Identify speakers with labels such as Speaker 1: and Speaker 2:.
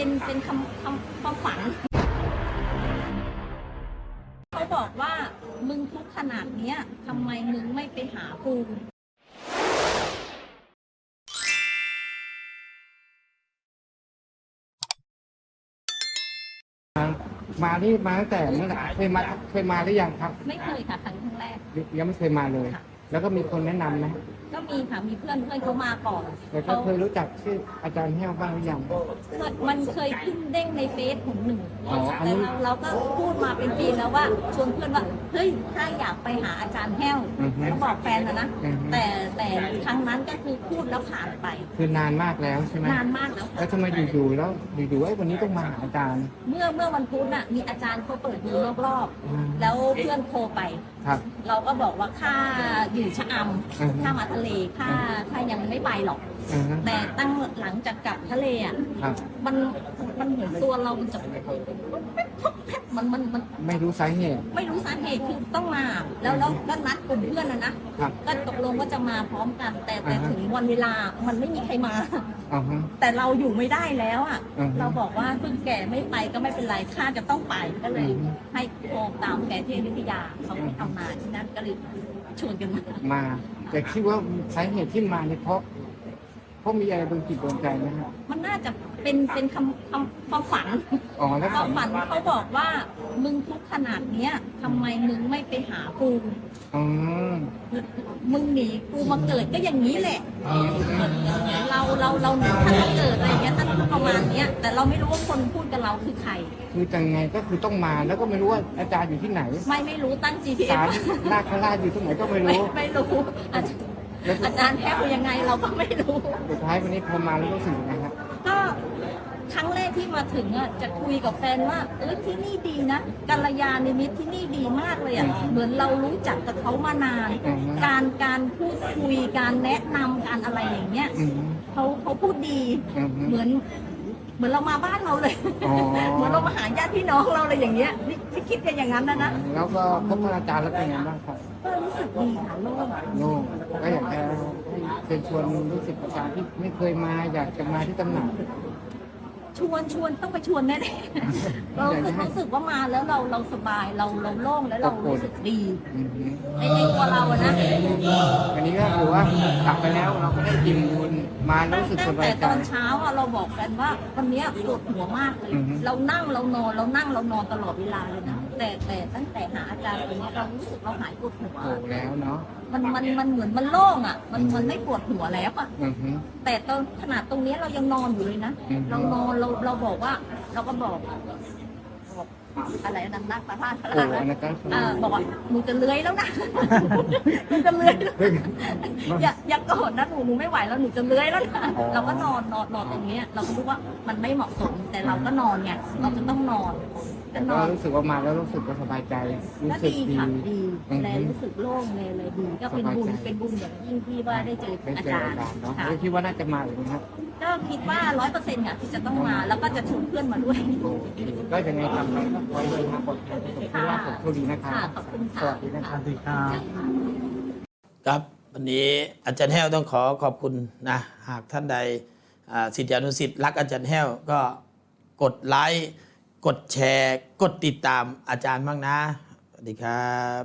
Speaker 1: เป็นเป็นคำคำความฝัน เขาบอกว่ามึงทุกข์ขนาดเนี้ยทำไมมึงไม่ไปหากู
Speaker 2: มาที่มาตั้งแต่เมื่อไหร่เคยมาเคยมาหรือยังครับ
Speaker 1: ไม่เคยค่ะครั้งแรก
Speaker 2: ยังไม่เคยมาเลย
Speaker 1: ค่ะ
Speaker 2: แล้วก็มีคนแนะนำไหม
Speaker 1: ก็มีค่ะมีเพื่อนเพื่อนเขามาก่อน
Speaker 2: แต่ก็
Speaker 1: เขา
Speaker 2: เคยรู้จักชื่ออาจารย์แห้วบ้างหรือยัง
Speaker 1: เคยมันเคยขึ้นเด้งในเฟซผมหนึ่ง
Speaker 2: อ๋ออัน
Speaker 1: แต่
Speaker 2: นี้
Speaker 1: เราเราก็พูดมาเป็นปีแล้วว่าชวนเพื่อนว่าเฮ้ยถ้าอยากไปหาอาจารย์แห้ว
Speaker 2: อือฮึ
Speaker 1: เขาบอกแฟนนะนะ
Speaker 2: อือฮึ
Speaker 1: แต่แต่ครั้งนั้นก็คือพูดแล้วผ่านไป
Speaker 2: คือนานมากแล้วใช่ไหม
Speaker 1: นานมากแล้วค่ะ
Speaker 2: แล้วทำไมอยู่ๆแล้วอยู่ๆไอ้ยวันนี้ต้องมาหาอาจารย์
Speaker 1: เมื่อเมื่อวันพุธน่ะมีอาจารย์เขาเปิดดูรอบ
Speaker 2: อืม
Speaker 1: ๆแล้วเพื่อนโทรไป
Speaker 2: ครับ
Speaker 1: เราก็บอกว่าค่าอยู่ชะอ
Speaker 2: อือฮึำ
Speaker 1: ค่ามาทะเลค่าค่ายังไม่ไปหรอก
Speaker 2: อือฮึ
Speaker 1: แต่ตั้งหลังจากกลับทะเลอะ
Speaker 2: ครับ
Speaker 1: มันมันเหมือนตัวเรามันจะมันมันมัน
Speaker 2: ไม่รู้สาเหตุ
Speaker 1: ไม่รู้สาเหตุคือต้องมาแล้วแล้วก็นัดกลุ่มเพื่อนนะนะครับ ก็ตกลงว่าจะมาพร้อมกัน แต่แต่
Speaker 2: อ่าฮะ
Speaker 1: ถึงวันเวลามันไม่มีใครมา
Speaker 2: อ๋อฮะ
Speaker 1: แต่เราอยู่ไม่ได้แล้วอะ
Speaker 2: อือฮึ
Speaker 1: เราบอกว่าเพิ่งแก่ไม่ไปก็ไม่เป็นไรข้าจะต้องไปก็เลย
Speaker 2: อือฮึ
Speaker 1: ให้โท รตามแกที่อยุธยาเขาไม่ทำมาที่นั่นก็เลยชวนกันมา
Speaker 2: มา แต่คิดว่าสาเหตุที่มาเนี่ยเพราะเพราะมีอะไรโดนจิตโดนใจไหมครับ
Speaker 1: มันน่าจะเป็นเป็นคำคำความฝัน
Speaker 2: อ๋อแล้ว
Speaker 1: ความฝันเขาบอกว่ามึงทุกข์ขนาดเนี้ยทำไมมึงไม่ไปหากู
Speaker 2: อ๋อ
Speaker 1: มึงหนีกูมาเกิดก็อย่างนี้แหละ
Speaker 2: อืม
Speaker 1: เราเราเราท่านมาเกิดอะไรอย่างเงี้ยท่านพูดประมาณเนี้ยแต่เราไม่รู้ว่าคนพูดกับเราคือใคร
Speaker 2: คือจังไงก็คือต้องมาแล้วก็ไม่รู้ว่าอาจารย์อยู่ที่ไหน
Speaker 1: ไม่ไม่รู้ตั้ง
Speaker 2: ศา
Speaker 1: GPS
Speaker 2: ลนาคราชอยู่ที่ไหนก็ไม่
Speaker 1: ไม่
Speaker 2: รู้
Speaker 1: ไม่รู้อาจารย์อาจารย์แทบยังไงเราก็ไม่รู้
Speaker 2: สุดท้ายวันนี้พอมาแล้วรู้สึกยังไงครับ
Speaker 1: ก็ ครั้งแรกที่มาถึงอะจะคุยกับแฟนว่าเออที่นี่ดีนะกัลยาณมิตรที่นี่ดีมากเลยอะเหมือนเรารู้จักกับเขามานาน
Speaker 2: อือฮึ
Speaker 1: การการพูดคุยการแนะนำการอะไรอย่างเงี้ย
Speaker 2: อืม
Speaker 1: เขาเขาพูดดี
Speaker 2: อืม
Speaker 1: เหมือน เหมือนเรามาบ้านเราเลย
Speaker 2: อ๋อ
Speaker 1: เหมือนเรามาหาญาติพี่น้องเราเลยอย่างเงี้ยนี่ที่คิดกันอย่างนั้นนะนะ
Speaker 2: แล้วก็พบกับอาจารย์แล้วเป็นไงบ้างครับ
Speaker 1: ก็รู้สึกดีค่ะโล่ง
Speaker 2: โล่งก็อยากจะให้เชิญชวนรู้สึกอาจารย์ที่ไม่เคยมาอยากจะมาที่ตำหนัก
Speaker 1: ชวนชวนต้องไปชวนแน่ๆเรารู้สึกรู้สึกว่ามาแล้วเราเราสบายเราเราโล่งแล้วเรารู้สึกดี
Speaker 2: อืม
Speaker 1: ในในตัวเราอะนะ
Speaker 2: อันนี้ก็คือ ว่ากลับไปแล้วเราก็ได้กินบุญมาแล้ว
Speaker 1: ตั้ง
Speaker 2: รู้สึก
Speaker 1: ตั้
Speaker 2: ส
Speaker 1: ง
Speaker 2: บา
Speaker 1: แต่
Speaker 2: ยใจ
Speaker 1: ตอนเช้าอะเราบอกกันว่าวันเนี้ยปวดหัวมากเลย
Speaker 2: อือฮึ
Speaker 1: เรานั่งเรานอนเรานั่งเรานอนตลอดเวลาเลยนะแต่แต่ตั้งแต่หาอาจารย์คนนี้เรารู้สึกเราหายปวดหัว
Speaker 2: โอ้แล้วเนาะ
Speaker 1: มันมันมันเหมือนมันโล่งอะ มันมันไม่ปวดหัวแล้วอะ
Speaker 2: อือฮึ
Speaker 1: แต่ตอนขนาดตรงเนี้ยเรายังนอนอยู่เลยนะ
Speaker 2: อืม
Speaker 1: เรานอนเราเราบอกว่า เราก็บอก บอกอะไรนะนักประพาส
Speaker 2: โอ้นะครับ
Speaker 1: อ่าบอกว่าหนูจะเลื้อยแล้วนะหนูจะเลื้อยแล้ว
Speaker 2: เฮ้ย
Speaker 1: อย่าอย่าโกรธนะหนูหนูไม่ไหวแล้วหนูจะเลื้อยแล้วนะ
Speaker 2: อ๋อ
Speaker 1: เราก็นอนนอนนอนตรงเนี้ยเราก็รู้ว่ามันไม่เหมาะสมแต่เราก็นอนไงเราจะต้องนอนจะน
Speaker 2: ก็
Speaker 1: อน
Speaker 2: รู้สึกว่ามาแล้วรู้สึกว่าสบายใจรู้
Speaker 1: ก็
Speaker 2: สึก
Speaker 1: ดี
Speaker 2: ดี
Speaker 1: ค่ะดี
Speaker 2: อืม
Speaker 1: และรู้สึกโล่งเลยเลยดีก็เป็นบุญ
Speaker 2: สบายใจ
Speaker 1: เป็นบุญอย่างยิ่งที่ว่าได้เจอ
Speaker 2: ได้
Speaker 1: อา
Speaker 2: เจอ
Speaker 1: จาร
Speaker 2: อา
Speaker 1: ย์
Speaker 2: จารย์เนาะ
Speaker 1: ค่ะ
Speaker 2: แล้วคิดว่าน่าจะมาอีกนะครับ
Speaker 1: ก็คิดว่าร้อยเปอร์เซ็นต์ค่ะที่จะต้องมา แล้วก็จะชวนเพื่อนมาด้วย
Speaker 2: โอเคก็ยังไงทำไปก็ขอให้เดินทางปลอดภัยประสบที่ว่าผมโชคดีนะครับ
Speaker 1: ค่ะขอบคุณ
Speaker 2: ส
Speaker 1: ค่ะ
Speaker 2: วัสดีนะครับ
Speaker 3: ครับวันนี้อาจารย์แห้วต้องขอขอบคุณนะหากท่านใดอ่าศิษยานุศิษย์รักอาจารย์แห้วก็กดไลค์กดแชร์ กดติดตามอาจารย์บ้างนะ สวัสดีครับ